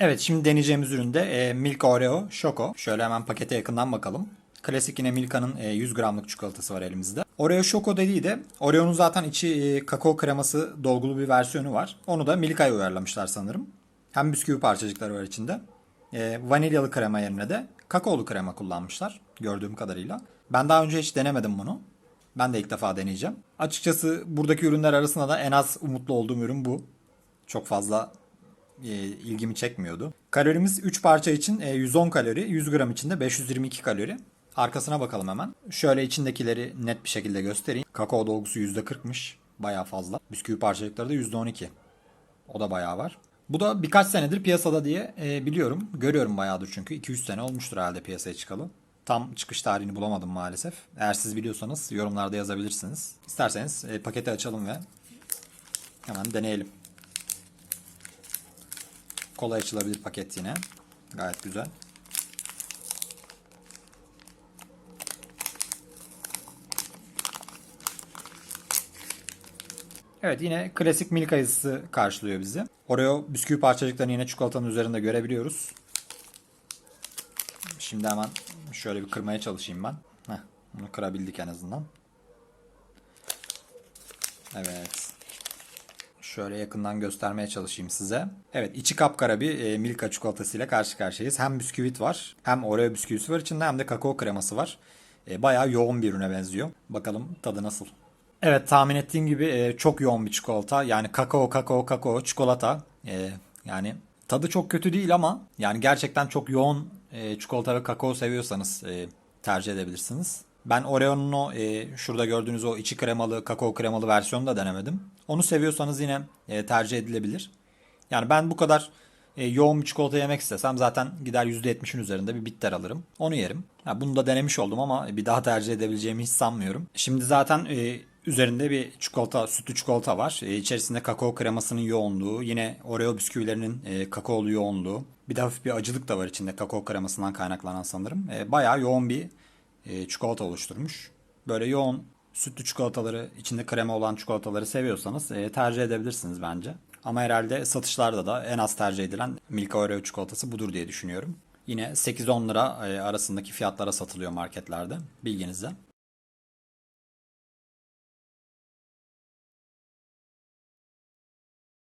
Evet şimdi deneyeceğimiz üründe e, Milka Oreo Şoko. Şöyle hemen pakete yakından bakalım. Klasik yine Milka'nın e, 100 gramlık çikolatası var elimizde. Oreo Şoko dediği de Oreo'nun zaten içi e, kakao kreması dolgulu bir versiyonu var. Onu da Milka'ya uyarlamışlar sanırım. Hem bisküvi parçacıkları var içinde. E, vanilyalı krema yerine de kakaolu krema kullanmışlar gördüğüm kadarıyla. Ben daha önce hiç denemedim bunu. Ben de ilk defa deneyeceğim. Açıkçası buradaki ürünler arasında da en az umutlu olduğum ürün bu. Çok fazla e, ilgimi çekmiyordu. Kalorimiz 3 parça için e, 110 kalori, 100 gram için de 522 kalori. Arkasına bakalım hemen. Şöyle içindekileri net bir şekilde göstereyim. Kakao dolgusu %40'mış. Bayağı fazla. Bisküvi parçacıkları da %12. O da bayağı var. Bu da birkaç senedir piyasada diye e, biliyorum. Görüyorum bayağıdır çünkü. 2-3 sene olmuştur herhalde piyasaya çıkalı. Tam çıkış tarihini bulamadım maalesef. Eğer siz biliyorsanız yorumlarda yazabilirsiniz. İsterseniz e, paketi açalım ve hemen deneyelim. Kolay açılabilir paket yine. Gayet güzel. Evet yine klasik Milka yazısı karşılıyor bizi. Oreo bisküvi parçacıklarını yine çikolatanın üzerinde görebiliyoruz. Şimdi hemen şöyle bir kırmaya çalışayım ben. Heh, bunu kırabildik en azından. Evet. Şöyle yakından göstermeye çalışayım size. Evet içi kapkara bir e, Milka çikolatasıyla karşı karşıyayız. Hem bisküvit var hem Oreo bisküvisi var içinde hem de kakao kreması var. E, bayağı yoğun bir ürüne benziyor. Bakalım tadı nasıl. Evet tahmin ettiğim gibi e, çok yoğun bir çikolata. Yani kakao kakao kakao çikolata. E, yani tadı çok kötü değil ama yani gerçekten çok yoğun e, çikolata ve kakao seviyorsanız e, tercih edebilirsiniz. Ben Oreo'nun o e, şurada gördüğünüz o içi kremalı, kakao kremalı versiyonu da denemedim. Onu seviyorsanız yine e, tercih edilebilir. Yani ben bu kadar e, yoğun bir çikolata yemek istesem zaten gider %70'in üzerinde bir bitter alırım. Onu yerim. Ha, bunu da denemiş oldum ama bir daha tercih edebileceğimi hiç sanmıyorum. Şimdi zaten e, üzerinde bir çikolata, sütlü çikolata var. E, içerisinde kakao kremasının yoğunluğu, yine Oreo bisküvilerinin e, kakaolu yoğunluğu. Bir de hafif bir acılık da var içinde kakao kremasından kaynaklanan sanırım. E, bayağı yoğun bir e, çikolata oluşturmuş. Böyle yoğun sütlü çikolataları, içinde krema olan çikolataları seviyorsanız e, tercih edebilirsiniz bence. Ama herhalde satışlarda da en az tercih edilen Milka Oreo çikolatası budur diye düşünüyorum. Yine 8-10 lira e, arasındaki fiyatlara satılıyor marketlerde. Bilginizde.